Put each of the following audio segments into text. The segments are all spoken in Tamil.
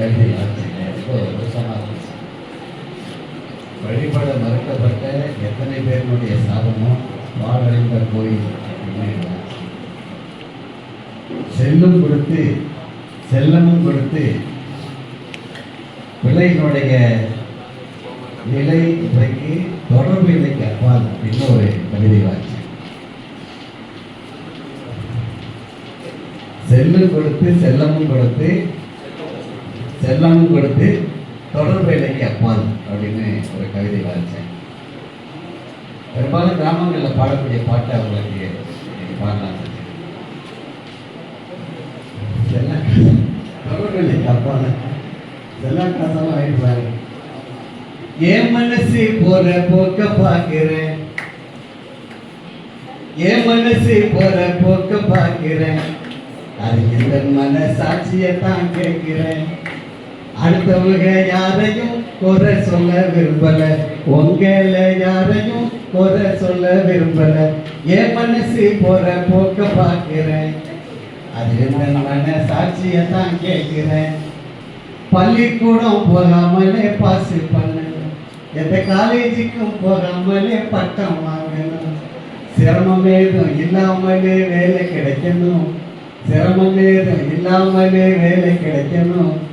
கேள்வி ஆட்சிங்க ரொம்ப வருஷமாக இருந்துச்சு வழிபட மறுக்கப்பட்ட எத்தனை பேருடைய சாபமும் வாழ்ந்த கோயில் அப்படின்னு செல்லும் கொடுத்து செல்லமும் கொடுத்து பிள்ளைகளுடைய நிலை இன்றைக்கு தொடர்பு நிலைக்கு அப்பால் அப்படின்னு ஒரு கவிதை வாட்சி செல்லும் கொடுத்து செல்லமும் கொடுத்து செல்லமும் கொடுத்து தொடர்பு இலக்கிய அப்பால் அப்படின்னு ஒரு கவிதை வாசித்தேன். பெரும்பாலும் கிராமங்களில் பாடக்கூடிய பாட்டு அவங்களுக்கு பாடலாம் தொடர்பு அப்பால். காசெல்லாம் என் மனசு போற போக்க பார்க்கிறேன். என் மனசு போற போக்க பார்க்கிறேன். அது எந்த மனசாட்சியை தான் கேட்கிறேன். அடுத்தவங்க யாரையும் குறை சொல்ல விரும்பல. உங்களை யாரையும் குறை சொல்ல விரும்பல. என் மனசு போற போக்க பார்க்கிறேன். அது எந்த மனசாட்சியை தான் கேட்கிறேன். பள்ளிக்கூடம் போகாமலே பாஸ் பண்ணணும். எந்த காலேஜுக்கும் போகாமலே பட்டம் வாங்கணும். சிரமம் ஏதும் இல்லாமலே வேலை கிடைக்கணும். சிரமம் ஏதும் இல்லாமலே வேலை கிடைக்கணும்.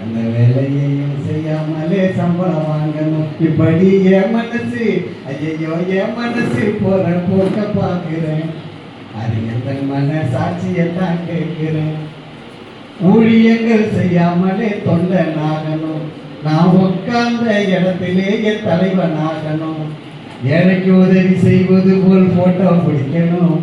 அந்த வேலையையும் செய்யாமலே சம்பளம் வாங்கணும் இப்படி என் மனசு. ஐயோ என் மனசு போற போக்க பார்க்கிறேன். அது எந்த மனசாட்சியை தான் கேட்கிறேன். ஊழியங்கள் செய்யாமலே தொண்டன் ஆகணும். நான் உட்கார்ந்த இடத்திலேயே தலைவன் ஆகணும். ஏழைக்கு உதவி செய்வது போல் போட்டோ பிடிக்கணும்.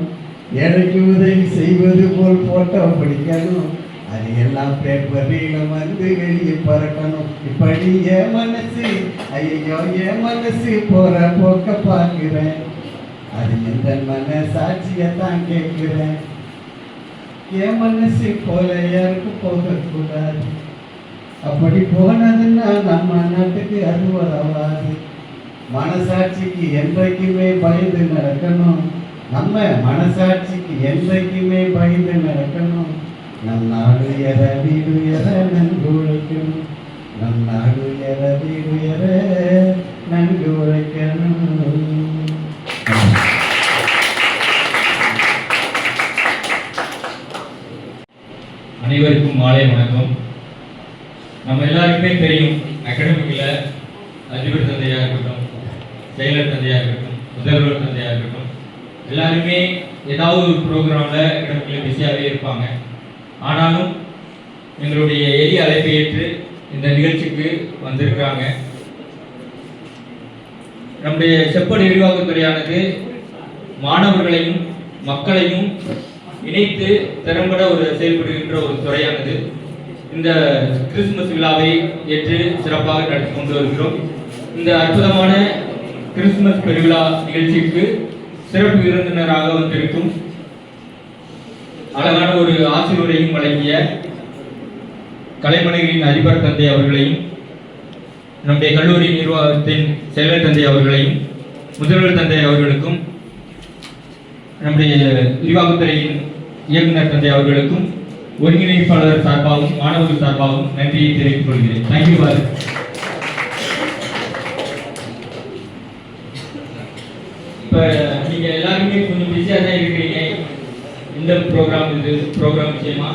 ஏழைக்கு உதவி செய்வது போல் போட்டோ பிடிக்கணும். அது எல்லாம் பேப்பரில் வந்து வெளியே பறக்கணும். இப்படி என் மனசு ஐயோ என் மனசு போற போக்க பார்க்கிறேன். அது எந்த மனசாட்சியை தான் கேட்கிறேன். என் மனசு போல யாருக்கும் போகக்கூடாது? அப்படி போனதுன்னா நம்ம நாட்டுக்கு அது உதவாது மனசாட்சிக்கு என்றைக்குமே பயந்து நடக்கணும். நம்ம மனசாட்சிக்கு என்றைக்குமே பயந்து நடக்கணும். நம் நாடு எற வீடு எற நன்கு உழைக்கும் நம் நாடு எற வீடு எற நன்கு உழைக்கணும் அனைவருக்கும் மாலை வணக்கம். நம்ம எல்லாருக்குமே தெரியும் அகாடமிக்கில் அதிபர் தந்தையாக இருக்கட்டும் செயலர் தந்தையாக இருக்கட்டும் முதல்வர் தந்தையாக இருக்கட்டும் எல்லாருமே ஏதாவது ஒரு ப்ரோக்ராமில் அகாடமிக்கில் பிஸியாகவே இருப்பாங்க. ஆனாலும் எங்களுடைய எளிய அழைப்பை ஏற்று இந்த நிகழ்ச்சிக்கு வந்திருக்கிறாங்க. நம்முடைய செப்ப நிர்வாகத்துறையானது மாணவர்களையும் மக்களையும் இணைத்து திறம்பட ஒரு செயல்படுகின்ற ஒரு துறையானது. இந்த கிறிஸ்துமஸ் விழாவை ஏற்று சிறப்பாக நடத்தி கொண்டு வருகிறோம். இந்த அற்புதமான கிறிஸ்துமஸ் பெருவிழா நிகழ்ச்சிக்கு சிறப்பு விருந்தினராக வந்திருக்கும் அழகான ஒரு ஆசிரியரையும் வழங்கிய கலைமணிகளின் அதிபர் தந்தை அவர்களையும் நம்முடைய கல்லூரி நிர்வாகத்தின் செயலர் தந்தை அவர்களையும் முதல்வர் தந்தை அவர்களுக்கும் நம்முடைய விரிவாக்கத்துறையின் இயக்குனர் தந்தை அவர்களுக்கும் ஒருங்கிணைப்பாளர் சார்பாகவும் மாணவர்கள் சார்பாகவும் நன்றியை தெரிவித்துக் கொள்கிறேன். தேங்க்யூ பாரு இப்போ நீங்கள் எல்லாருமே கொஞ்சம் பிஸியாக தான் இருக்கிறீங்க. இந்த ப்ரோக்ராம் இது ப்ரோக்ராம் விஷயமா